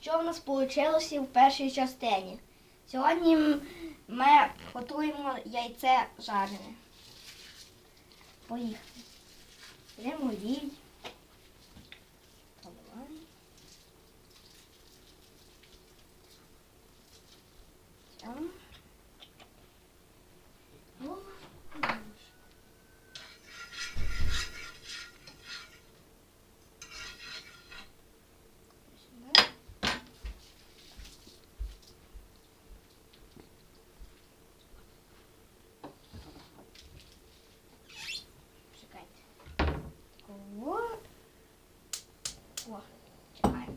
що в нас вийшло в першій частині. Сьогодні ми готуємо яйце жарене. Поїхали. Беремо олій. Поливаємо. Тягнемо. О, Сюди. Чекайте. О. О, чекаємо.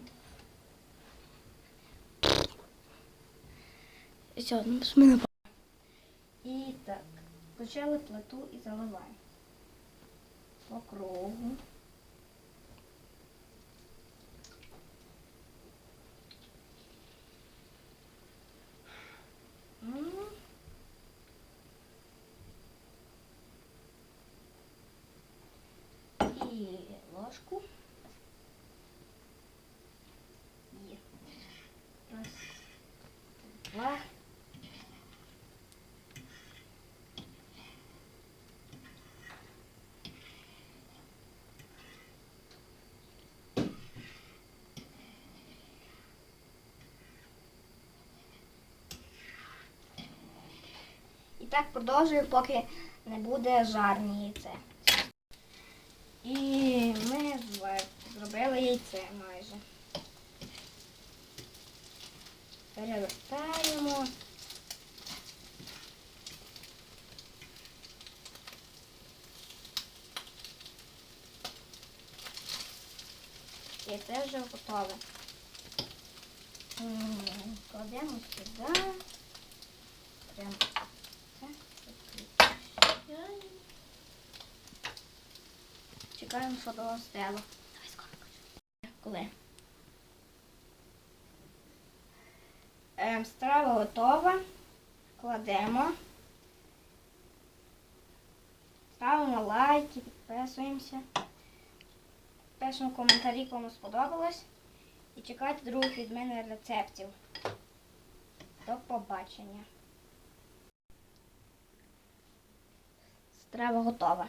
Все, ну з мене. І так, включили плиту і заливаємо. По кругу. І ложку. Є. Раз, два. І так продовжую, поки не буде жарне яйце. І ми зробили яйце майже. Перевертаємо. Яйце вже готове. Кладемо сюди. Прямо так. Відключаємо. Чекаємо, що достело. Давай скоро. Коли? Ем, страва готова. Кладемо. Ставимо лайки, підписуємося. Пишемо коментарі, кому сподобалось. І чекайте других від мене рецептів. До побачення. Страва готова.